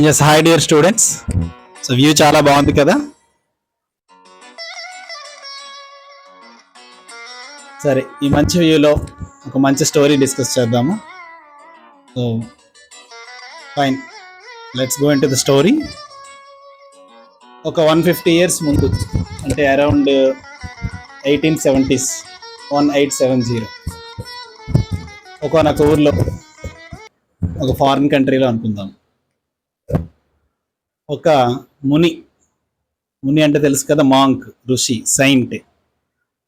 Yes hi dear students so view చాలా బాగుంది కదా సరే ఈ మంచి వ్యూలో ఒక మంచి స్టోరీ డిస్కస్ చేద్దాము so fine let's go into the story ఒక వన్ ఫిఫ్టీ ఇయర్స్ ముందు అంటే around eighteen seventies one eight seven zero ఒకనొక ఊర్లో ఒక ఫారిన్ కంట్రీలో అనుకుందాం. ఒక ముని. ముని అంటే తెలుసు కదా మాంక్ ఋషి సైంట్.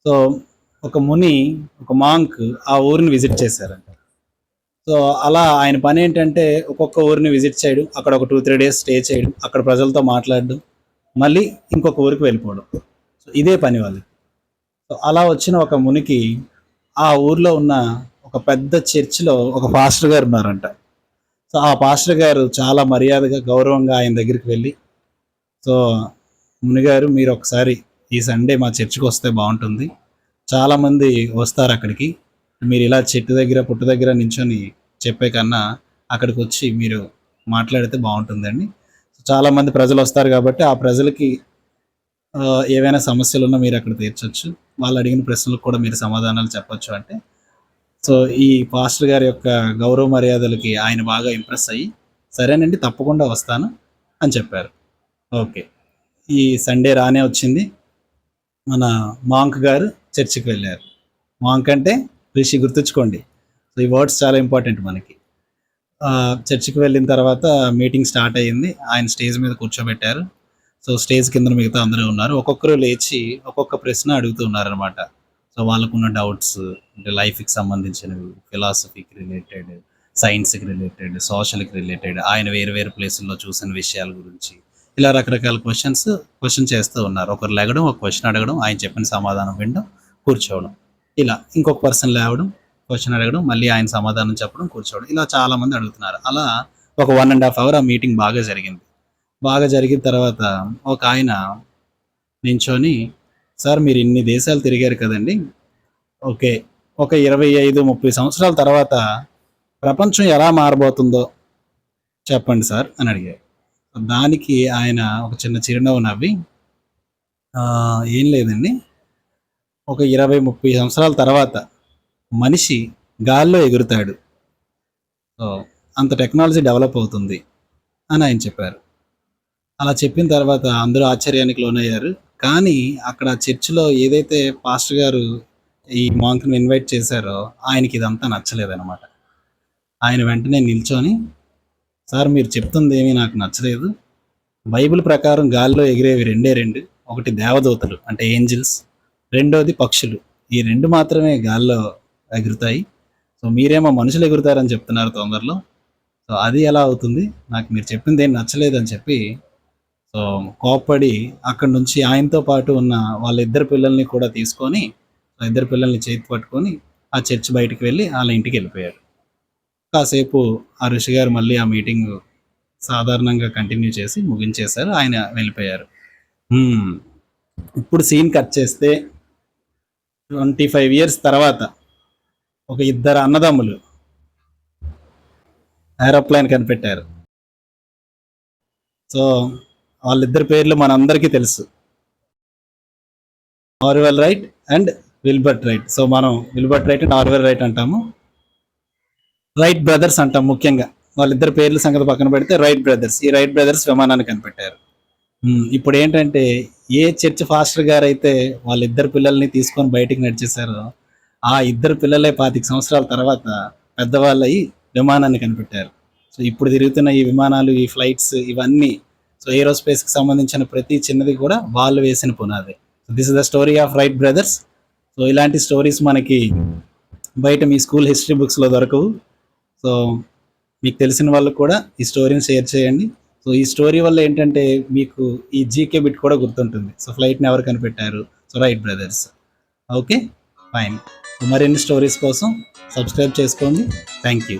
సో ఒక ముని ఒక మాంక్ ఆ ఊరిని విజిట్ చేశారంట. సో అలా ఆయన పని ఏంటంటే ఒక్కొక్క ఊరిని విజిట్ చేయడం అక్కడ ఒక టూ త్రీ డేస్ స్టే చేయడం అక్కడ ప్రజలతో మాట్లాడడం మళ్ళీ ఇంకొక ఊరికి వెళ్ళిపోవడం. సో ఇదే పని వాళ్ళకి. సో అలా వచ్చిన ఒక మునికి ఆ ఊర్లో ఉన్న ఒక పెద్ద చర్చిలో ఒక పాస్టర్ గారు ఉన్నారంట. సో ఆ పాస్టర్ గారు చాలా మర్యాదగా గౌరవంగా ఆయన దగ్గరికి వెళ్ళి సో మునిగారు మీరు ఒకసారి ఈ సండే మా చర్చికి వస్తే బాగుంటుంది. చాలామంది వస్తారు అక్కడికి. మీరు ఇలా చెట్టు దగ్గర పుట్టు దగ్గర నించొని చెప్పే కన్నా అక్కడికి వచ్చి మీరు మాట్లాడితే బాగుంటుందండి. చాలామంది ప్రజలు వస్తారు కాబట్టి ఆ ప్రజలకి ఏవైనా సమస్యలు ఉన్నా మీరు అక్కడ తీర్చొచ్చు. వాళ్ళు అడిగిన ప్రశ్నలకు కూడా మీరు సమాధానాలు చెప్పొచ్చు అంటే సో ఈ పాస్టర్ గారి యొక్క గౌరవ మర్యాదలకి ఆయన బాగా ఇంప్రెస్ అయ్యి సరేనండి తప్పకుండా వస్తాను అని చెప్పారు. ఓకే. ఈ సండే రానే వచ్చింది. మన మాంక్ గారు చర్చికి వెళ్ళారు. మాంక్ అంటే రిషి గుర్తుంచుకోండి. సో ఈ వర్డ్స్ చాలా ఇంపార్టెంట్ మనకి. చర్చికి వెళ్ళిన తర్వాత మీటింగ్ స్టార్ట్ అయ్యింది. ఆయన స్టేజ్ మీద కూర్చోబెట్టారు. సో స్టేజ్ కింద మిగతా అందరూ ఉన్నారు. ఒక్కొక్కరు లేచి ఒక్కొక్క ప్రశ్న అడుగుతూ ఉన్నారనమాట సో వాళ్ళకున్న డౌట్స్ అంటే లైఫ్కి సంబంధించినవి ఫిలాసఫీకి రిలేటెడ్ సైన్స్కి రిలేటెడ్ సోషల్కి రిలేటెడ్ ఆయన వేరు వేరు ప్లేసుల్లో చూసిన విషయాల గురించి ఇలా రకరకాల క్వశ్చన్స్ క్వశ్చన్ చేస్తూ ఉన్నారు. ఒకరు లెగడం ఒక క్వశ్చన్ అడగడం ఆయన చెప్పిన సమాధానం వినడం కూర్చోవడం. ఇలా ఇంకొక పర్సన్ లేవడం క్వశ్చన్ అడగడం మళ్ళీ ఆయన సమాధానం చెప్పడం కూర్చోవడం. ఇలా చాలా మంది అడుగుతున్నారు. అలా ఒక వన్ అండ్ హాఫ్ అవర్ ఆ మీటింగ్ బాగా జరిగింది. బాగా జరిగిన తర్వాత ఒక ఆయన నించొని సార్ మీరు ఇన్ని దేశాలు తిరిగారు కదండి. ఓకే. ఒక ఇరవై ఐదు ముప్పై సంవత్సరాల తర్వాత ప్రపంచం ఎలా మారబోతుందో చెప్పండి సార్ అని అడిగారు. దానికి ఆయన ఒక చిన్న చిరునవ్వు నవ్వి ఏం లేదండి. ఒక ఇరవై ముప్పై సంవత్సరాల తర్వాత మనిషి గాల్లో ఎగురుతాడు. సో అంత టెక్నాలజీ డెవలప్ అవుతుంది అని ఆయన చెప్పారు. అలా చెప్పిన తర్వాత అందరూ ఆశ్చర్యానికి లోనయ్యారు. కానీ అక్కడ చర్చిలో ఏదైతే పాస్టర్ గారు ఈ మాంక్ని ఇన్వైట్ చేశారో ఆయనకి ఇదంతా నచ్చలేదన్నమాట. ఆయన వెంటనే నిల్చొని సార్ మీరు చెప్తుంది ఏమీ నాకు నచ్చలేదు. బైబిల్ ప్రకారం గాల్లో ఎగిరేవి రెండే రెండు. ఒకటి దేవదూతలు అంటే ఏంజిల్స్. రెండోది పక్షులు. ఈ రెండు మాత్రమే గాల్లో ఎగురుతాయి. సో మీరేమో మనుషులు ఎగురుతారని చెప్తున్నారు తొందరలో. సో అది ఎలా అవుతుంది? నాకు మీరు చెప్పింది ఏం నచ్చలేదు అని చెప్పి సో కోప్పడి అక్కడి నుంచి ఆయనతో పాటు ఉన్న వాళ్ళ ఇద్దరు పిల్లల్ని కూడా తీసుకొని ఇద్దరు పిల్లల్ని చేతి పట్టుకొని ఆ చర్చ్ బయటికి వెళ్ళి వాళ్ళ ఇంటికి వెళ్ళిపోయాడు. కాసేపు ఆ ఋషి గారు మళ్ళీ ఆ మీటింగ్ సాధారణంగా కంటిన్యూ చేసి ముగించేశారు. ఆయన వెళ్ళిపోయారు. ఇప్పుడు సీన్ కట్ చేస్తే ట్వంటీ ఫైవ్ ఇయర్స్ తర్వాత ఒక ఇద్దరు అన్నదమ్ములు ఏరోప్లేన్ కనిపెట్టారు. సో వాళ్ళిద్దరి పేర్లు మనందరికీ తెలుసు. Orville Wright and Wilbur Wright. So మనం Wilbur Wright and Orville Wright అంటాము. రైట్ బ్రదర్స్ అంటాం ముఖ్యంగా. వాళ్ళిద్దరి పేర్ల సంగతి పక్కన పెడితే రైట్ బ్రదర్స్. ఈ రైట్ బ్రదర్స్ విమానాన్ని కనిపెట్టారు. ఇప్పుడు ఏంటంటే ఏ చర్చ్ ఫాస్టర్ గారు అయితే వాళ్ళిద్దరు పిల్లల్ని తీసుకొని బయటికి నడిచేశారో ఆ ఇద్దరు పిల్లలే పాతిక సంవత్సరాల తర్వాత పెద్దవాళ్ళు విమానాన్ని కనిపెట్టారు. సో ఇప్పుడు తిరుగుతున్న ఈ విమానాలు ఈ ఫ్లైట్స్ ఇవన్నీ సో ఏరోస్పేస్కి సంబంధించిన ప్రతి చిన్నది కూడా వాళ్ళు వేసిన పునాది. So this is the story of Wright brothers so ఇలాంటి స్టోరీస్ మనకి బయట మీ స్కూల్ హిస్టరీ బుక్స్లో దొరకవు. సో మీకు తెలిసిన వాళ్ళు కూడా ఈ స్టోరీని షేర్ చేయండి. సో ఈ స్టోరీ వల్ల ఏంటంటే మీకు ఈ జీకే బిట్ కూడా గుర్తుంటుంది. సో ఫ్లైట్ని ఎవరు కనిపెట్టారు? So Wright brothers okay fine so మరిన్ని స్టోరీస్ కోసం సబ్స్క్రైబ్ చేసుకోండి. Thank you